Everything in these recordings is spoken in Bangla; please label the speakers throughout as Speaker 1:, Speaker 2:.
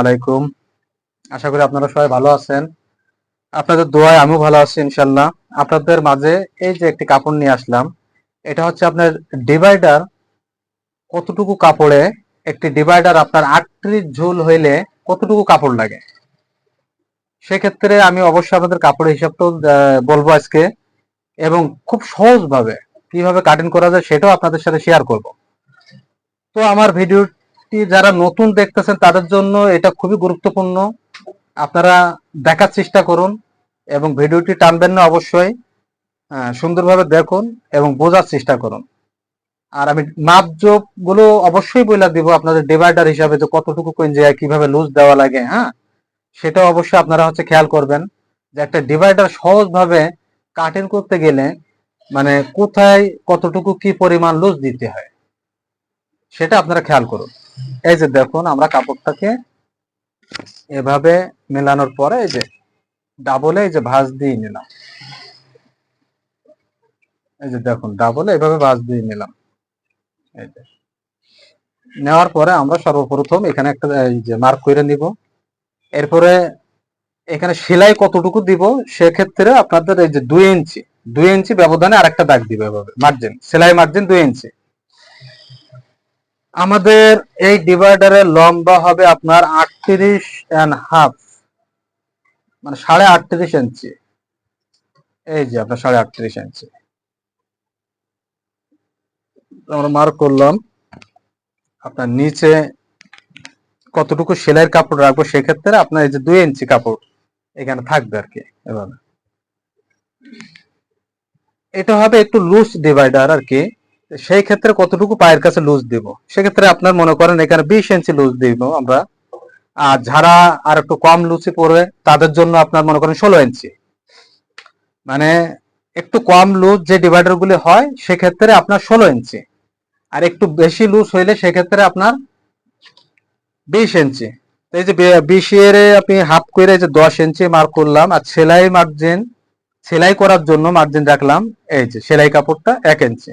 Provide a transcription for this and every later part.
Speaker 1: আলাইকুম। আশা করি আপনারা সবাই ভালো আছেন। আপনাদের দোয়ায় আমিও ভালো আছি ইনশাল্লাহ আপনাদের মাঝে এই যে একটি কাপড় নিয়ে আসলাম, এটা হচ্ছে আপনার ডিভাইডার কতটুকু কাপড়ে একটি ডিভাইডার আপনার আটত্রিশ ঝুল হইলে কতটুকু কাপড় লাগে? সেক্ষেত্রে আমি অবশ্যই আপনাদের কাপড়ের হিসাবটাও বলব আজকে এবং খুব সহজভাবে কীভাবে কাটিং করা যায় সেটাও আপনাদের সাথে শেয়ার করব। তো আমার ভিডিওটি যারা নতুন দেখতেছেন, তাদের জন্য এটা খুবই গুরুত্বপূর্ণ। আপনারা দেখার চেষ্টা করুন এবং ভিডিওটি টানবেন না অবশ্যই। সুন্দরভাবে দেখুন এবং বোঝার চেষ্টা করুন। আর আমি মাপ জোপগুলো অবশ্যই বলে দিব আপনাদের ডিভাইডার হিসাবে যে কতটুকু কোন জায়গায় কীভাবে লুজ দেওয়া লাগে হ্যাঁ? সেটা অবশ্যই আপনারা হচ্ছে খেয়াল করবেন যে একটা ডিভাইডার সহজভাবে কাটিং করতে গেলে মানে কোথায় কতটুকু কি পরিমাণ লুজ দিতে হয়। সেটা আপনারা খেয়াল করুন। এই যে দেখুন, আমরা কাপড়টাকে এভাবে মেলানোর পরে এই যে ডাবলে এই যে ভাঁজ দিয়ে নিলাম। এই যে দেখুন ডাবলে এভাবে ভাঁজ দিয়ে নিলাম। এই যে নেওয়ার পরে আমরা সর্বপ্রথম এখানে একটা, এই যে মার্ক করে নিব। এরপরে এখানে সেলাই কতটুকু দিব, সেক্ষেত্রে আপনাদের এই যে দুই ইঞ্চি দুই ইঞ্চি ব্যবধানে আরেকটা দাগ দিবে এভাবে মার্জিন সেলাই মার্জিন দুই ইঞ্চি। আমাদের এই ডিভাইডারের লম্বা হবে আপনার আটত্রিশ অ্যান্ড হাফ মানে সাড়ে আটত্রিশ ইঞ্চি এই যে আপনার সাড়ে আটত্রিশ ইঞ্চি আমরা মার্ক করলাম, আপনার নিচে কতটুকু সেলাইয়ের কাপড় রাখব সেক্ষেত্রে আপনার এই যে দুই ইঞ্চি কাপড় এখানে থাকবে আর কি এভাবে। এটা হবে একটু লুজ ডিভাইডার আর কি। সেই ক্ষেত্রে কতটুকু পায়ের কাছে লুজ দিব? সেক্ষেত্রে আপনার মনে করেন এখানে বিশ ইঞ্চি লুজ দিব আমরা। আর যারা আর একটু কম লুচি পড়বে, তাদের জন্য আপনার মনে করেন ষোলো ইঞ্চি মানে একটু কম লুজ যে ডিভাইডার গুলি হয়, সেক্ষেত্রে আপনার ষোলো ইঞ্চি আর একটু বেশি লুজ হইলে সেক্ষেত্রে আপনার বিশ ইঞ্চি এই যে বিশ এর আপনি হাফ করে যে দশ ইঞ্চি মার্ক করলাম, আর সেলাই মার্জিন সেলাই করার জন্য মার্জিন রাখলাম, এই যে সেলাই কাপড়টা এক ইঞ্চি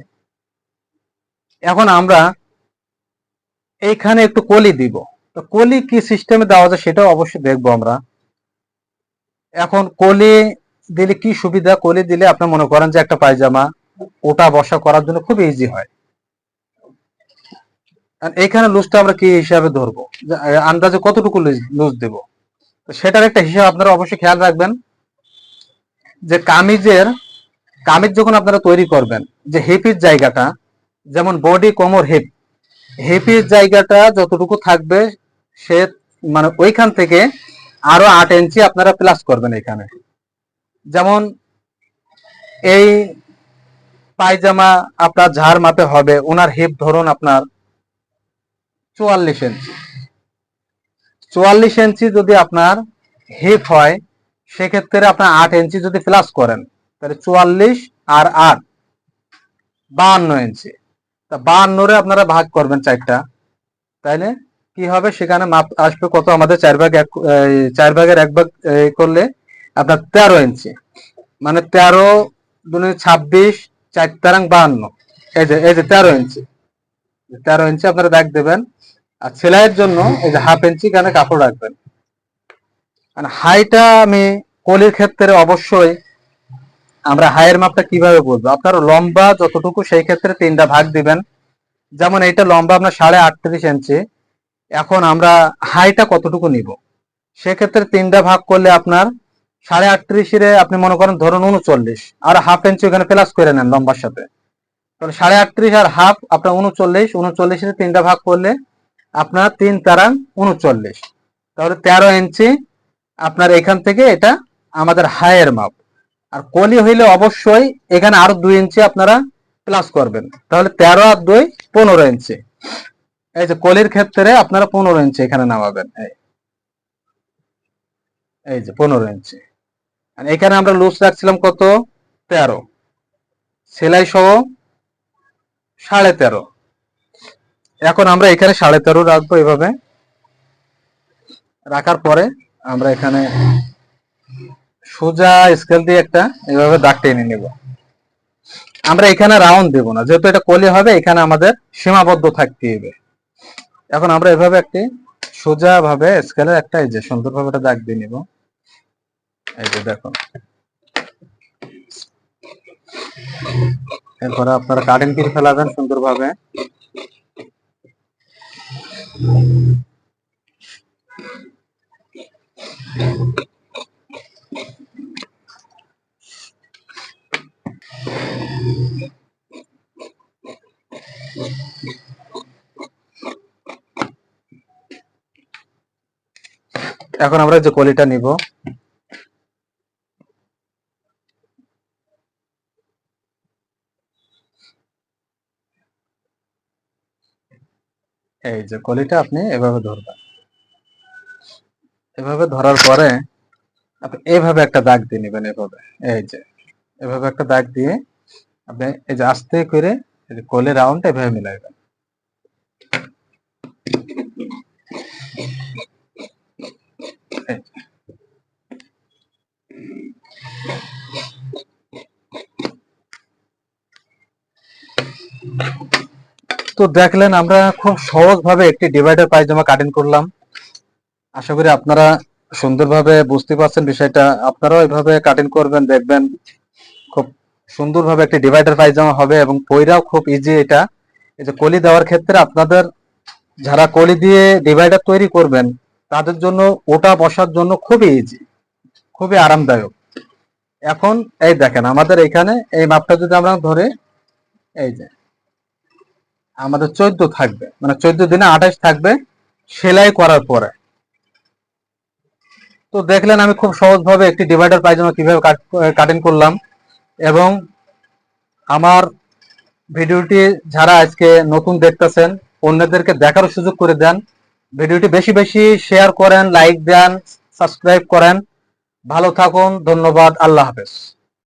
Speaker 1: এখন আমরা এইখানে একটু কলি দিব। তো কলি কি সিস্টেমে দেওয়া যায় সেটাও অবশ্যই দেখব আমরা। এখন কলি দিলে কি সুবিধা? কলি দিলে আপনি মনে করেন যে একটা পায়জামা, ওটা বসা করার জন্য খুব ইজি হয়। আর এইখানে লুজটা আমরা কি হিসাবে ধরবো? আন্দাজে কতটুকু লুজ দেব? সেটার একটা হিসাব আপনারা অবশ্যই খেয়াল রাখবেন যে কামিজের, কামিজ যখন আপনারা তৈরি করবেন, যে হিপির জায়গাটা যেমন বডি কোমর হিপ হিপের জায়গাটা যতটুকু থাকবে, সে মানে ওইখান থেকে আরও আট ইঞ্চি আপনারা প্লাস করবেন এখানে। যেমন এই পায়জামা আপনার ঝাড় মাপে হবে, ওনার হিপ ধরুন আপনার চুয়াল্লিশ ইঞ্চি চুয়াল্লিশ ইঞ্চি যদি আপনার হিপ হয়, সেক্ষেত্রে আপনার আট ইঞ্চি যদি প্লাস করেন, তাহলে চুয়াল্লিশ আর আট, বাহান্ন ইঞ্চি তা বাহান্নরে আপনারা ভাগ করবেন চারটা, তাইলে কি হবে? সেখানে মাপ আসবে কত? আমাদের চার ভাগ এক চার ভাগের এক ভাগ করলে আপনার তেরো ইঞ্চি। মানে তেরো দুনে ছাব্বিশ, চার তেরাং বাহান্ন। এই যে এই যে তেরো ইঞ্চি। তেরো ইঞ্চি আপনারা দাগ দেবেন। আর সেলাইয়ের জন্য এই যে হাফ ইঞ্চি এখানে কাপড় রাখবেন। হাইটা আমি কলির ক্ষেত্রে অবশ্যই আমরা হাইয়ের মাপটা কীভাবে বলব আপনার লম্বা যতটুকু, সেই ক্ষেত্রে তিনটা ভাগ দিবেন। যেমন এইটা লম্বা আপনার সাড়ে আটত্রিশ ইঞ্চি। এখন আমরা হাইটা কতটুকু নিব? সেক্ষেত্রে তিনটা ভাগ করলে আপনার সাড়ে আটত্রিশের আপনি মনে করেন ধরুন উনচল্লিশ। আর হাফ ইঞ্চি ওখানে প্লাস করে নেন লম্বার সাথে। তাহলে সাড়ে আটত্রিশ আর হাফ, আপনার উনচল্লিশ। উনচল্লিশের তিনটা ভাগ করলে আপনার তিন তারাং উনচল্লিশ। তাহলে তেরো ইঞ্চি, আপনার এখান থেকে এটা আমাদের হায়ের মাপ। আর কলি হইলে অবশ্যই এখানে আরও দুই ইঞ্চি আপনারা প্লাস করবেন। তাহলে তেরো আর দুই পনেরো ইঞ্চি। এই যে কলির ক্ষেত্রে আপনারা পনেরো ইঞ্চি এখানে নামাবেন। এই। যে পনেরো ইঞ্চি। এখানে আমরা লুজ রাখছিলাম কত? তেরো। সেলাই সহ সাড়ে তেরো। এখন আমরা এখানে সাড়ে তেরো রাখব এভাবে। রাখার পরে আমরা এখানে সোজা স্কেল দিয়ে একটা এভাবে দাগ টেনে নিব। আমরা এখানে রাউন্ড দেব না, যেহেতু এটা কলি হবে, এখানে আমাদের সীমাবদ্ধ থাকতে হবে। এখন আমরা এভাবে একটি সোজা ভাবে স্কেলের একটা এই যে সুন্দর ভাবে একটা দাগ দিয়ে নিব। এই যে দেখুন। এরপরে আপনারা কাটিং করে ফেলাবেন সুন্দরভাবে। এখন আমরা যে কলিটা নিব। এই যে কলিটা আপনি এভাবে ধরবেন। এভাবে ধরার পরে আপনি এভাবে একটা দাগ দিয়ে নেবেন এভাবে। এই যে, এভাবে একটা দাগ দিয়ে আপনি এই যে আস্তে করে কলি রাউন্ড এভাবে মিলাইবেন। তো দেখলেন, আমরা খুব সহজভাবে একটি ডিভাইডার পায়জামা কাটিং করলাম। আশা করি আপনারা সুন্দরভাবে বুঝতে পারছেন বিষয়টা। আপনারাও এভাবে কাটিং করবেন, দেখবেন খুব সুন্দরভাবে একটি ডিভাইডার পায়জামা হবে এবং পইরাও খুব ইজি এটা। এই যে কলি দেওয়ার ক্ষেত্রে আপনাদের যারা কলি দিয়ে ডিভাইডার তৈরি করবেন, তাদের জন্য ওটা বসার জন্য খুবই ইজি খুবই আরামদায়ক। এখন এই দেখেন, আমাদের এখানে এই মাপটা যদি আমরা ধরে, এই যে আমাদের চোদ্দ থাকবে। মানে চোদ্দ দিনে আঠাশ থাকবে সেলাই করার পরে। তো দেখলেন আমি খুব সহজভাবে একটি ডিভাইডার পায়জামা কীভাবে কাটিং করলাম এবং আমার ভিডিওটি যারা আজকে নতুন দেখতেছেন, অন্যদেরকে দেখার সুযোগ করে দেন। ভিডিওটি বেশি বেশি শেয়ার করেন লাইক দেন সাবস্ক্রাইব করেন। ভালো থাকুন, ধন্যবাদ, আল্লাহ হাফেজ।